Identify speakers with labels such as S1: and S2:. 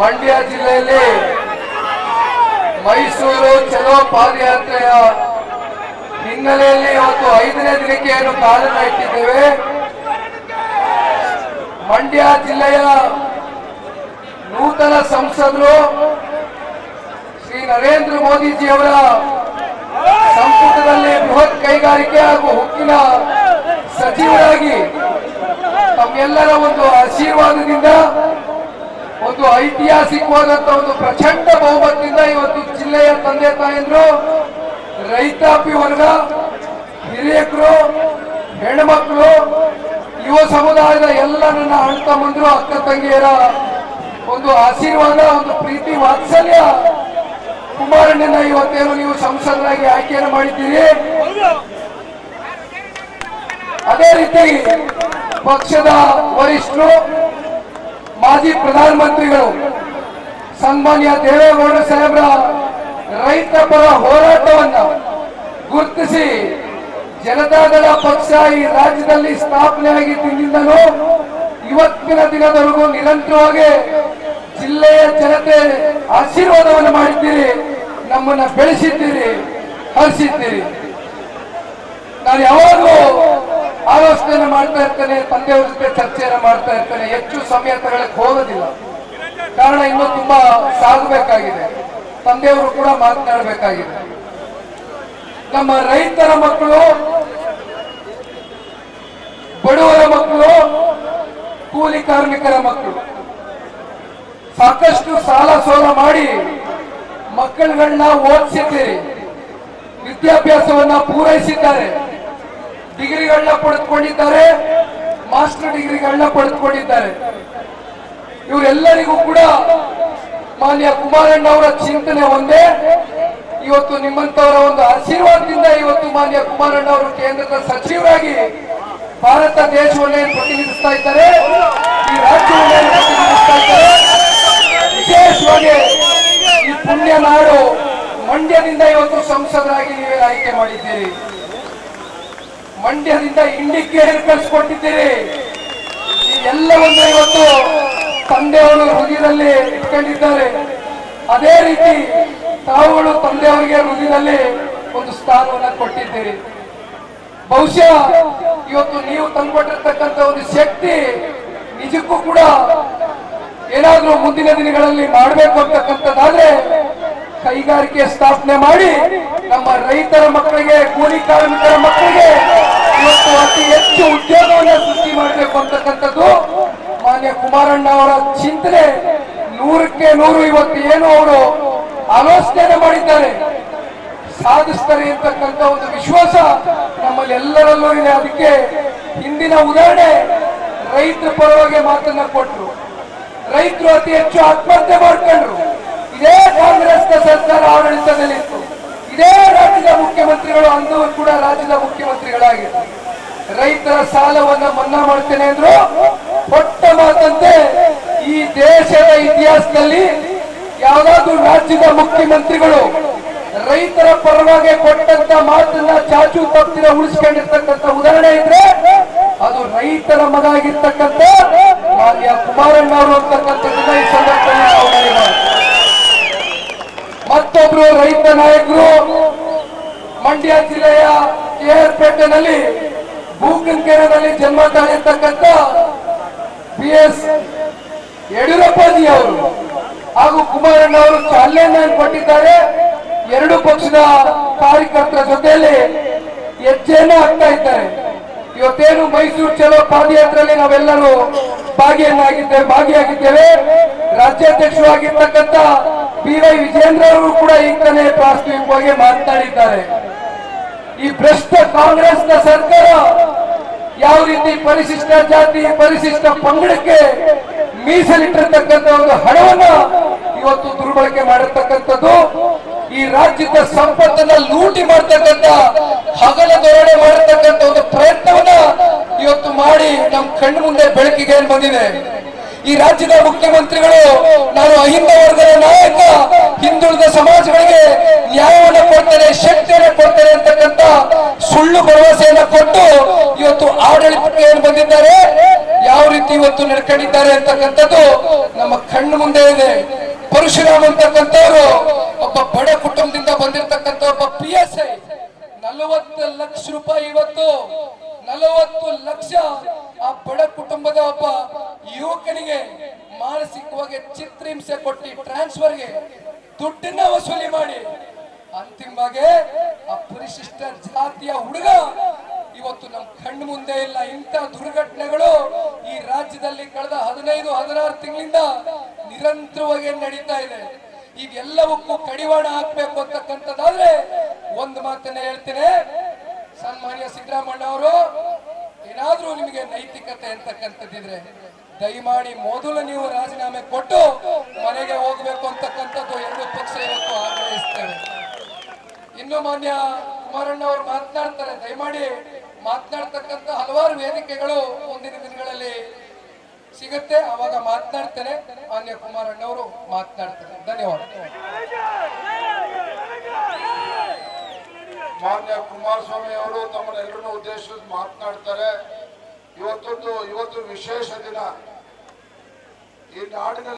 S1: ಮಂಡ್ಯ ಜಿಲ್ಲೆಯಲ್ಲಿ ಮೈಸೂರು ಚಲೋ ಪಾದಯಾತ್ರೆಯ ಹಿನ್ನೆಲೆಯಲ್ಲಿ ಇವತ್ತು ಐದನೇ ದಿನಕ್ಕೆ ಏನು ಕಾರಣ ಇಟ್ಟಿದ್ದೇವೆ. ಮಂಡ್ಯ ಜಿಲ್ಲೆಯ ನೂತನ ಸಂಸದರು ಶ್ರೀ ನರೇಂದ್ರ ಮೋದಿಜಿಯವರ ಸಂಪುಟದಲ್ಲಿ ಬೃಹತ್ ಕೈಗಾರಿಕೆ ಹಾಗೂ ಹುಕ್ಕಿನ ಸಚಿವರಾಗಿ ತಮ್ಮೆಲ್ಲರ ಒಂದು ಆಶೀರ್ವಾದದಿಂದ ಒಂದು ಐತಿಹಾಸಿಕವಾದಂತ ಒಂದು ಪ್ರಚಂಡ ಬಹುಮತದಿಂದ ಇವತ್ತು ಜಿಲ್ಲೆಯ ತಂದೆ ತಾಯಂದ್ರು, ರೈತಾಪಿ ವರ್ಗ, ಹಿರಿಯಕರು, ಹೆಣ್ಮಕ್ಳು, ಯುವ ಸಮುದಾಯದ ಎಲ್ಲ ನನ್ನ ಅಣ್ಣ ತಮ್ಮಂದ್ರು, ಅಕ್ಕ ತಂಗಿಯರ ಒಂದು ಆಶೀರ್ವಾದ, ಒಂದು ಪ್ರೀತಿ ವಾತ್ಸಲ್ಯ ಕುಮಾರಣ್ಣನ ಇವತ್ತೇನು ನೀವು ಸಂಸದರಾಗಿ ಆಯ್ಕೆಯನ್ನು ಮಾಡಿದ್ದೀರಿ? ಅದೇ ರೀತಿ ಪಕ್ಷದ ವರಿಷ್ಠರು ಮಾಜಿ ಪ್ರಧಾನಮಂತ್ರಿಗಳು ಸನ್ಮಾನ್ಯ ದೇವೇಗೌಡ ಸಾಹೇಬ್ರ ರೈತ ಪರ ಹೋರಾಟವನ್ನು ಗುರುತಿಸಿ ಜನತಾದಳ ಪಕ್ಷ ಈ ರಾಜ್ಯದಲ್ಲಿ ಸ್ಥಾಪನೆಯಾಗಿ ತಿಂದಿದ್ದನು ಇವತ್ತಿನ ದಿನದವರೆಗೂ ನಿರಂತರವಾಗಿ ಜಿಲ್ಲೆಯ ಜನತೆ ಆಶೀರ್ವಾದವನ್ನು ಮಾಡಿದ್ದೀರಿ, ನಮ್ಮನ್ನ ಬೆಳೆಸಿದ್ದೀರಿ ಹರಿಸಿದ್ದೀರಿ ನಾನು ಯಾವಾಗಲೂ ಆಲೋಚನೆ ಮಾಡ್ತಾ ಇರ್ತೇನೆ, ತಂದೆಯವ್ರ ಜೊತೆ ಚರ್ಚೆಯನ್ನು ಮಾಡ್ತಾ ಇರ್ತೇನೆ. ಹೆಚ್ಚು ಸಮಯ ತಗೊಳಕ್ ಹೋಗೋದಿಲ್ಲ. ಕಾರಣ ಇನ್ನೂ ತುಂಬಾ ಸಾಗಬೇಕಾಗಿದೆ. ತಂದೆಯವರು ಕೂಡ ಮಾತನಾಡಬೇಕಾಗಿದೆ. ನಮ್ಮ ರೈತರ ಮಕ್ಕಳು, ಬಡವರ ಮಕ್ಕಳು, ಕೂಲಿ ಕಾರ್ಮಿಕರ ಮಕ್ಕಳು, ಸಾಕಷ್ಟು ಸಾಲ ಸೋಲ ಮಾಡಿ ಮಕ್ಕಳುಗಳನ್ನ ಓದಿಸಿದ್ದೀರಿ. ವಿದ್ಯಾಭ್ಯಾಸವನ್ನ ಪೂರೈಸಿದ್ದಾರೆ. ಡಿಗ್ರಿಗಳನ್ನ ಪಡೆದುಕೊಂಡಿದ್ದಾರೆ, ಮಾಸ್ಟರ್ ಡಿಗ್ರಿಗಳನ್ನ ಪಡೆದುಕೊಂಡಿದ್ದಾರೆ. ಇವರೆಲ್ಲರಿಗೂ ಕೂಡ ಮಾನ್ಯ ಕುಮಾರಣ್ಣ ಅವರ ಚಿಂತನೆ ಒಂದೇ. ಇವತ್ತು ನಿಮ್ಮಂತವರ ಒಂದು ಆಶೀರ್ವಾದದಿಂದ ಇವತ್ತು ಮಾನ್ಯ ಕುಮಾರಣ್ಣ ಅವರು ಕೇಂದ್ರದ ಸಚಿವರಾಗಿ ಭಾರತ ದೇಶವನ್ನೇ ಪ್ರತಿನಿಧಿಸ್ತಾ ಇದ್ದಾರೆ. ಈ ರಾಜ್ಯವನ್ನೇ ಪ್ರತಿನಿಧಿಸ್ತಾ ಇದ್ದಾರೆ. ವಿಶೇಷವಾಗಿ ಈ ಪುಣ್ಯ ನಾಡು ಮಂಡ್ಯದಿಂದ ಇವತ್ತು ಸಂಸದರಾಗಿ ನೀವೇ ಆಯ್ಕೆ ಮಾಡಿದ್ದೀರಿ. ಮಂಡ್ಯದಿಂದ ಇಂಡಿಕ್ಕೆ ಕಳಿಸ್ಕೊಟ್ಟಿದ್ದೀರಿ. ಎಲ್ಲವನ್ನು ಇವತ್ತು ತಂದೆಯವರು ಹೃದಯದಲ್ಲಿ ಇಟ್ಕೊಂಡಿದ್ದಾರೆ. ಅದೇ ರೀತಿ ತಾವುಗಳು ತಂದೆಯವರಿಗೆ ಹೃದಯದಲ್ಲಿ ಒಂದು ಸ್ಥಾನವನ್ನು ಕೊಟ್ಟಿದ್ದೀರಿ. ಬಹುಶಃ ಇವತ್ತು ನೀವು ತಂದುಕೊಟ್ಟಿರ್ತಕ್ಕಂಥ ಒಂದು ಶಕ್ತಿ ನಿಜಕ್ಕೂ ಕೂಡ ಏನಾದರೂ ಮುಂದಿನ ದಿನಗಳಲ್ಲಿ ಮಾಡಬೇಕು ಅಂತಕ್ಕಂಥದ್ದಾದ್ರೆ ಕೈಗಾರಿಕೆ ಸ್ಥಾಪನೆ ಮಾಡಿ ನಮ್ಮ ರೈತರ ಮಕ್ಕಳಿಗೆ, ಕೂಲಿ ಕಾರ್ಮಿಕರ ಮಕ್ಕಳಿಗೆ ಇವತ್ತು ಅತಿ ಹೆಚ್ಚು ಉದ್ಯೋಗವನ್ನು ಸೃಷ್ಟಿ ಮಾಡಬೇಕು ಅಂತಕ್ಕಂಥದ್ದು ಮಾನ್ಯ ಕುಮಾರಣ್ಣ ಅವರ ಚಿಂತನೆ. ನೂರಕ್ಕೆ ನೂರು ಇವತ್ತು ಏನು ಅವರು ಆಲೋಚನೆ ಮಾಡಿದ್ದಾರೆ. ಸಾಧಿಸ್ತಾರೆ ಅಂತಕ್ಕಂಥ ಒಂದು ವಿಶ್ವಾಸ ನಮ್ಮಲ್ಲಿ ಎಲ್ಲರಲ್ಲೂ ಇದೆ. ಅದಕ್ಕೆ ಹಿಂದಿನ ಉದಾಹರಣೆ, ರೈತರ ಪರವಾಗಿ ಮಾತನ್ನ ಕೊಟ್ಟರು ರೈತರು ಅತಿ ಹೆಚ್ಚು ಆತ್ಮಹತ್ಯೆ ಮಾಡ್ಕೊಂಡ್ರು. ಇದೇ ಕಾಂಗ್ರೆಸ್ ಸರ್ಕಾರ ಆಡಳಿತದಲ್ಲಿತ್ತು. ಇದೇ ರಾಜ್ಯದ ಮುಖ್ಯಮಂತ್ರಿಗಳು ಅಂದು ಕೂಡ ರಾಜ್ಯದ ಮುಖ್ಯಮಂತ್ರಿಗಳಾಗಿ. ರೈತರ ಸಾಲವನ್ನ ಮನ್ನಾ ಮಾಡ್ತೇನೆ ಅಂದ್ರು ಹೊಟ್ಟ ಮಾತಂತೆ ಈ ದೇಶದ ಇತಿಹಾಸದಲ್ಲಿ ಯಾವ್ದಾದ್ರು ರಾಜ್ಯದ ಮುಖ್ಯಮಂತ್ರಿಗಳು ರೈತರ ಪರವಾಗಿ ಕೊಟ್ಟಂತ ಮಾತನ್ನ ಚಾಚು ತಪ್ಪಿನ ಉಳಿಸ್ಕೊಂಡಿರ್ತಕ್ಕಂಥ ಉದಾಹರಣೆ ಇದ್ರೆ, ಅದು ರೈತರ ಮಗ ಆಗಿರ್ತಕ್ಕಂಥ ಮಾನ್ಯ ಕುಮಾರಣ್ಣ ಅವರು ಅಂತಕ್ಕಂಥದ್ದನ್ನ ಮತ್ತೊಬ್ರು ರೈತ ನಾಯಕರು, ಮಂಡ್ಯ ಜಿಲ್ಲೆಯ ಕೆಆರ್ಪೇಟೆನಲ್ಲಿ ಭೂಕಂಕೇರದಲ್ಲಿ ಜನ್ಮ ತಾಳಿರ್ತಕ್ಕಂಥ ಬಿ ಎಸ್ ಯಡಿಯೂರಪ್ಪಾಜಿ ಅವರು ಹಾಗೂ ಕುಮಾರಣ್ಣ ಅವರು ಚಾಲನೆಯನ್ನು ಕೊಟ್ಟಿದ್ದಾರೆ. ಎರಡು ಪಕ್ಷದ ಕಾರ್ಯಕರ್ತರ ಜೊತೆಯಲ್ಲಿ ಹೆಜ್ಜೆಯನ್ನ ಹಾಕ್ತಾ ಇದ್ದಾರೆ. ಇವತ್ತೇನು ಮೈಸೂರು ಚಲೋ ಪಾದಯಾತ್ರೆಯಲ್ಲಿ ನಾವೆಲ್ಲರೂ ಭಾಗಿಯನ್ನಾಗಿದ್ದೇವೆ ಭಾಗಿಯಾಗಿದ್ದೇವೆ. ರಾಜ್ಯಾಧ್ಯಕ್ಷರು ಆಗಿರ್ತಕ್ಕಂಥ ಬಿ ವೈ ವಿಜೇಂದ್ರ ಅವರು ಕೂಡ ಈಗ ಪಾಸಿಟಿವ್ ಬಗ್ಗೆ ಮಾತನಾಡಿದ್ದಾರೆ ಈ ಭ್ರಷ್ಟ ಕಾಂಗ್ರೆಸ್ನ ಸರ್ಕಾರ ಯಾವ ರೀತಿ ಪರಿಶಿಷ್ಟ ಜಾತಿ, ಪರಿಶಿಷ್ಟ ಪಂಗಡಕ್ಕೆ ಮೀಸಲಿಟ್ಟಿರ್ತಕ್ಕಂಥ ಒಂದು ಹಣವನ್ನ ಇವತ್ತು ದುರ್ಬಳಕೆ ಮಾಡಿರ್ತಕ್ಕಂಥದ್ದು. ಈ ರಾಜ್ಯದ ಸಂಪತ್ತನ್ನ ಲೂಟಿ ಮಾಡ್ತಕ್ಕಂಥ, ಹಗಲ ಧೋರಣೆ ಮಾಡಿರ್ತಕ್ಕಂಥ ಒಂದು ಪ್ರಯತ್ನವನ್ನ ಇವತ್ತು ಮಾಡಿ ನಮ್ಮ ಕಣ್ಣು ಮುಂದೆ ಬೆಳಕಿಗೆ ಬಂದಿದೆ. ಈ ರಾಜ್ಯದ ಮುಖ್ಯಮಂತ್ರಿಗಳು, ನಾನು ಅಹಿಂದ ವರ್ಗದ ನಾಯಕ, ಹಿಂದುಳಿದ ಸಮಾಜಗಳಿಗೆ ನ್ಯಾಯವನ್ನು ಕೊಡ್ತಾರೆ ಶಕ್ತಿಯನ್ನು ಕೊಡ್ತಾರೆ ಅಂತಕ್ಕಂತ ಸುಳ್ಳು ಭರವಸೆಯನ್ನ ಕೊಟ್ಟು ಇವತ್ತು ಆಡಳಿತಕ್ಕೆ ಏನು ಬಂದಿದ್ದಾರೆ. ಯಾವ ರೀತಿ ಇವತ್ತು ನಡ್ಕೊಂಡಿದ್ದಾರೆ ಅಂತಕ್ಕಂಥದ್ದು ನಮ್ಮ ಕಣ್ಣು ಮುಂದೆ ಇದೆ. ಪರಶುರಾಮ್ ಅಂತಕ್ಕಂಥವ್ರು ಒಬ್ಬ ಬಡ ಕುಟುಂಬದಿಂದ ಬಂದಿರತಕ್ಕಂಥ ಒಬ್ಬ ಪಿ ಎಸ್ ಐ ನಲವತ್ತು ಲಕ್ಷ ರೂಪಾಯಿ ಇವತ್ತು, ನಲವತ್ತು ಲಕ್ಷ ಆ ಬಡ ಕುಟುಂಬದ ಒಬ್ಬ ಯುವಕನಿಗೆ ಮಾನಸಿಕವಾಗಿ ಚಿತ್ರಹಿಂಸೆ ಕೊಟ್ಟು ಟ್ರಾನ್ಸ್ಫರ್ಗೆ ದುಡ್ಡನ್ನ ವಸೂಲಿ ಮಾಡಿ. ಅಂತಿಮವಾಗಿ ಆ ಪರಿಶಿಷ್ಟ ಜಾತಿಯ ಹುಡುಗ ಇವತ್ತು ನಮ್ಮ ಕಣ್ಣು ಮುಂದೆ ಇಲ್ಲ. ಇಂಥ ದುರ್ಘಟನೆಗಳು ಈ ರಾಜ್ಯದಲ್ಲಿ ಕಳೆದ ಹದಿನೈದು, ಹದಿನಾರು ತಿಂಗಳಿಂದ ನಿರಂತರವಾಗಿ ನಡೀತಾ ಇದೆ. ಇವೆಲ್ಲವಕ್ಕೂ ಕಡಿವಾಣ ಹಾಕ್ಬೇಕು ಅಂತಕ್ಕಂಥದ್ದಾದ್ರೆ ಒಂದು ಮಾತನ್ನ ಹೇಳ್ತೇನೆ. ಸನ್ಮಾನ್ಯ ಸಿದ್ದರಾಮಣ್ಣ ಅವರು ಏನಾದ್ರೂ ನಿಮಗೆ ನೈತಿಕತೆ ಅಂತಕ್ಕಂಥದ್ದಿದ್ರೆ ದಯಮಾಡಿ ಮೊದಲು ನೀವು ರಾಜೀನಾಮೆ ಕೊಟ್ಟು ಮನೆಗೆ ಹೋಗ್ಬೇಕು ಅಂತಕ್ಕಂಥದ್ದು ಎರಡು ಪಕ್ಷ ಇವತ್ತು ಆಗ್ರಹಿಸ್ತೇವೆ. ಇನ್ನು ಮಾನ್ಯ ಕುಮಾರಣ್ಣ ಅವರು ಮಾತನಾಡ್ತಾರೆ, ದಯಮಾಡಿ ಮಾತನಾಡ್ತಕ್ಕಂಥ ಹಲವಾರು ವೇದಿಕೆಗಳು ಮುಂದಿನ ದಿನಗಳಲ್ಲಿ ಸಿಗುತ್ತೆ. ಅವಾಗ ಮಾತನಾಡ್ತೇನೆ. ಮಾನ್ಯ ಕುಮಾರಣ್ಣವರು ಮಾತನಾಡ್ತಾರೆ. ಧನ್ಯವಾದ
S2: ಮಾನ್ಯ ಕುಮಾರಸ್ವಾಮಿ ಅವರು ತಮ್ಮನ್ನೆಲ್ಲರನ್ನು ಉದ್ದೇಶಿಸಿ ಮಾತನಾಡ್ತಾರೆ. ಇವತ್ತೊಂದು ಇವತ್ತು ವಿಶೇಷ ದಿನ. ಈ ನಾಡಿನಲ್ಲಿ